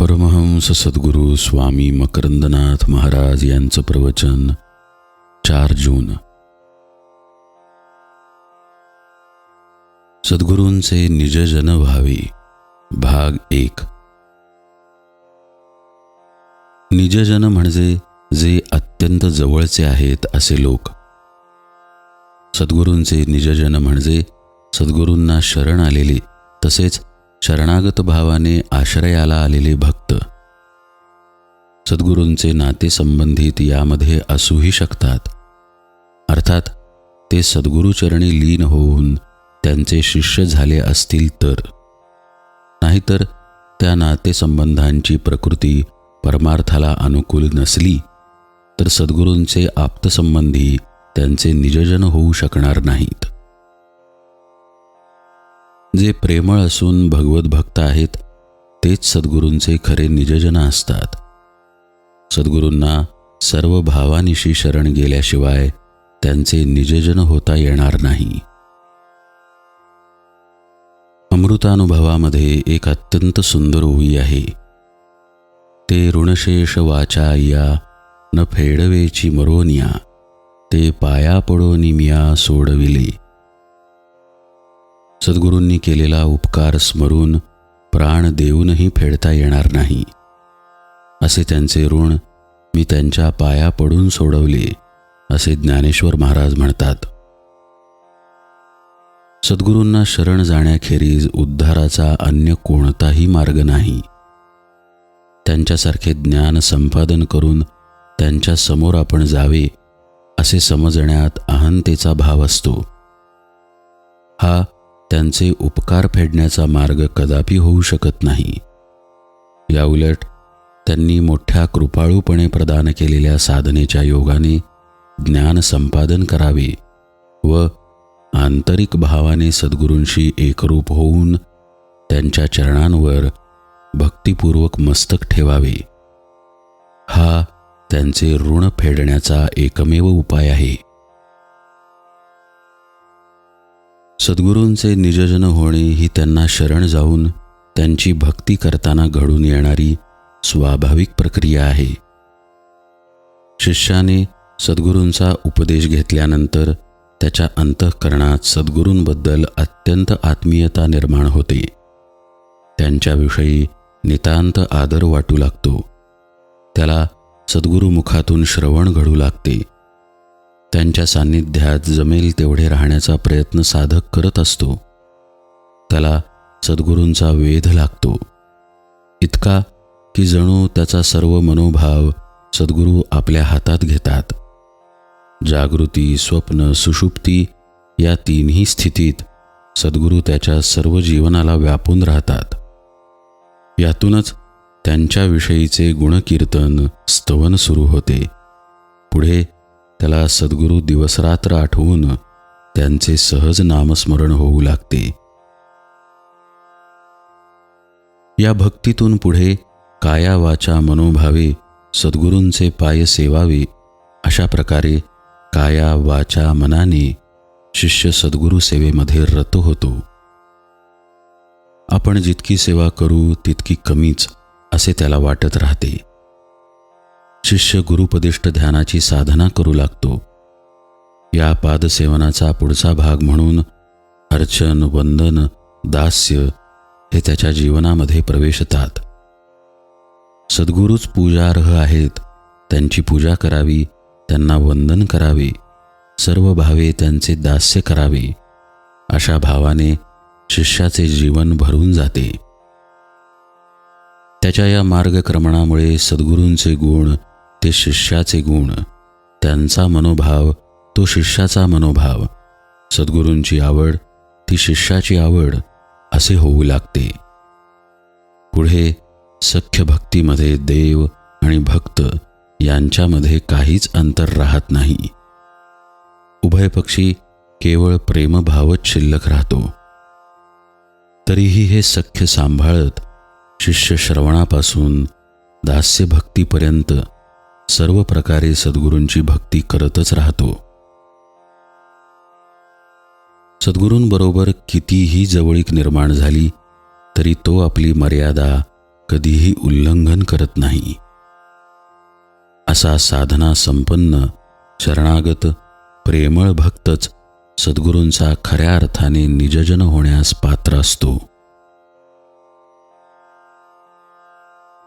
परमहंस सद्गुरू स्वामी मकरंदनाथ महाराज यांचं प्रवचन चार जून. सद्गुरूंचे निजजन व्हावे भाग एक. निजजन म्हणजे जे अत्यंत जवळचे आहेत असे लोक. सद्गुरूंचे निजजन म्हणजे सद्गुरूंना शरण आलेले तसेच शरणागत भावाने आश्रयाला आलेले भक्त. सद्गुरूंचे नाते संबंधित यामध्ये असूही शकतात. अर्थात ते सद्गुरूचरणी लीन होऊन त्यांचे शिष्य झाले असतील तर. नाहीतर त्या नातेसंबंधांची प्रकृती परमार्थाला अनुकूल नसली तर सद्गुरूंचे आप्तसंबंधी त्यांचे निजजन होऊ शकणार नाहीत. जे प्रेमळ असून भगवत भक्त आहेत तेच सद्गुरूंचे खरे निजजन असतात. सद्गुरूंना सर्व भावानिशी शरण गेल्याशिवाय त्यांचे निजजन होता येणार नाही. अमृतानुभवामध्ये एक अत्यंत सुंदर ओवी आहे. ते ऋणशेष वाचा या न फेडवेची मरोनिया ते पाया पडोनी मिया सोडविले. सद्गुरूंनी केलेला उपकार स्मरून प्राण देऊनही फेडता येणार नाही. असे त्यांचे ऋण मी त्यांच्या पाया पडून सोडवले असे ज्ञानेश्वर महाराज म्हणतात. सद्गुरूंना शरण जाण्याखेरीज उद्धाराचा अन्य कोणताही मार्ग नाही. त्यांच्यासारखे ज्ञान संपादन करून त्यांच्यासमोर आपण जावे असे समजण्यात अहंतेचा भाव असतो. हा त्यांचे उपकार फेडण्याचा मार्ग कदापि होऊ शकत नाही. याउलट त्यांनी मोठ्या कृपाळूपणे प्रदान केलेल्या साधनेच्या योगाने ज्ञान संपादन करावे व आंतरिक भावाने सद्गुरूंशी एकरूप होऊन त्यांच्या चरणांवर भक्तिपूर्वक मस्तक ठेवावे. हा त्यांचे ऋण फेडण्याचा एकमेव उपाय आहे. सद्गुरूंचे निजजन होणे ही त्यांना शरण जाऊन त्यांची भक्ती करताना घडून येणारी स्वाभाविक प्रक्रिया आहे. शिष्याने सद्गुरूंचा उपदेश घेतल्यानंतर त्याच्या अंतःकरणात सद्गुरूंबद्दल अत्यंत आत्मीयता निर्माण होते. त्यांच्याविषयी नितांत आदर वाटू लागतो. त्याला सद्गुरुमुखातून श्रवण घडू लागते. त्यांच्या सान्निध्यात जमेल तेवढे राहण्याचा प्रयत्न साधक करत असतो. त्याला सद्गुरूंचा वेध लागतो. इतका की जणू त्याचा सर्व मनोभाव सद्गुरू आपल्या हातात घेतात. जागृती स्वप्न सुषुप्ती या तीनही स्थितीत सद्गुरू त्याच्या सर्व जीवनाला व्यापून राहतात. यातूनच त्यांच्याविषयीचे गुणकीर्तन स्तवन सुरू होते. पुढे त्याला सद्गुरू दिवसरात्र आठवून त्यांचे सहज नामस्मरण होऊ लागते. या भक्तीतून पुढे काया वाचा मनोभावे सद्गुरूंचे पाय सेवावे अशा प्रकारे काया वाचा मनाने शिष्य सद्गुरू सेवेमध्ये रत होतो. आपण जितकी सेवा करू तितकी कमीच असे त्याला वाटत राहते. शिष्य गुरुपदिष्ट ध्यानाची साधना करू लागतो. या पादसेवनाचा पुढचा भाग म्हणून अर्चन वंदन दास्य हे त्याच्या जीवनामध्ये प्रवेशतात. सद्गुरूच पूजार्ह आहेत. त्यांची पूजा करावी त्यांना वंदन करावे सर्व भावे त्यांचे दास्य करावे अशा भावाने शिष्याचे जीवन भरून जाते. त्याच्या या मार्गक्रमणामुळे सद्गुरूंचे गुण ते शिष्याचे गुण. त्यांचा मनोभाव तो शिष्याचा मनोभाव. सद्गुरूंची आवड ती शिष्याची आवड असे होऊ लागते. पुढे सख्य भक्तीमध्ये देव आणि भक्त यांच्यामध्ये काहीच अंतर राहत नाही. उभयपक्षी केवळ प्रेमभावच शिल्लक राहतो. तरीही हे सख्य सांभाळत शिष्य श्रवणापासून दास्यभक्तीपर्यंत सर्व प्रकारे सद्गुरूंची भक्ती करतच राहतो. सद्गुरूंबरोबर कितीही जवळीक निर्माण झाली तरी तो आपली मर्यादा कधीही उल्लंघन करत नाही. असा साधना संपन्न शरणागत प्रेमळ भक्तच सद्गुरूंचा खऱ्या अर्थाने निजजन होण्यास पात्र असतो.